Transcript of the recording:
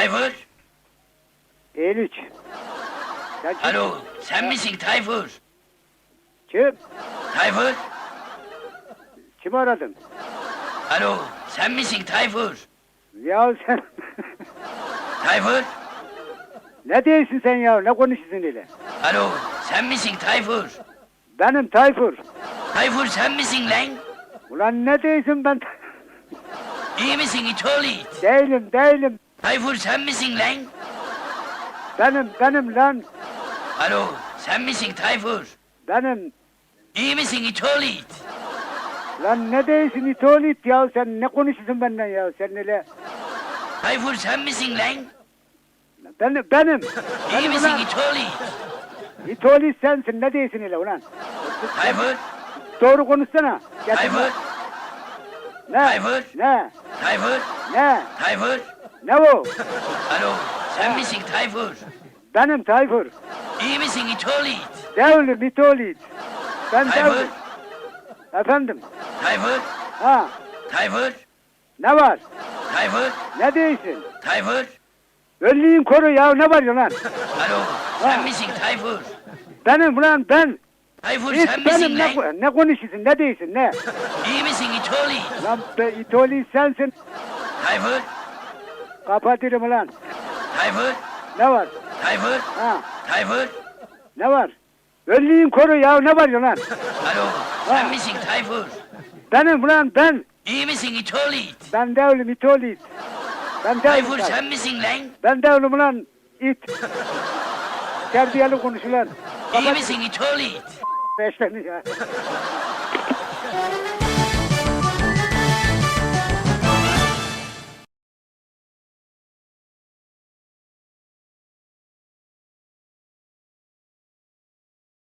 Tayfur. 53. Sen kim? Alo sen misin Tayfur? Kim? Tayfur. Kim aradın? Alo sen misin Tayfur? Ya sen... Tayfur. ne diyorsun sen ya? Ne konuşuyorsun öyle? Alo sen misin Tayfur? Benim Tayfur. Tayfur sen misin lan? Ulan ne diyorsun ben? İyi misin İtolit? değilim, değilim. Tayfur sen misin lan? Benim, benim lan. Alo sen misin Tayfur? Benim. İyi misin İtolit? Lan ne diyorsun İtolit ya? Sen ne konuşuyorsun benden ya? Sen öyle... Tayfur sen misin lan? Benim, benim. İyi Benim misin. İtolit? İtolit sensin. Ne diyorsun öyle ulan? Tayfur. Doğru konuşsana. Getir Tayfur. Ne? Tayfur. Ne? Tayfur. Ne? Tayfur. Ne bu? Alo sen misin Tayfur? Benim Tayfur. İyi misin İtolit? Devlim İtolit. Ben Tayfur. Devlim. Efendim. Tayfur. Ha? Tayfur. Ne var? Tayfur. Ne diyorsun? Tayfur. Ölliğin koru ya. Ne var ya lan? Alo sen misin Tayfur? Benim ulan ben. Tayfur Hiç sen benim misin ne, lan? ne konuşuyorsun? Ne diyorsun? Ne? İyi misin İtolit? Lan be, İtolit sensin. Tayfur. Kapatırım ulan. Tayfur. Ne var? Tayfur. Ha? Tayfur. Ne var? Ölliğin koru ya. Ne var ya lan? Alo sen misin Tayfur? Benim ulan ben. İyi misin İtolit? Ben devlim İtolit. Ben devlim. Tayfur ben. sen misin lan? Ben devlim ulan it. Terbiyeli konuşulan. İyi misin İtolit? Beşlerini ya.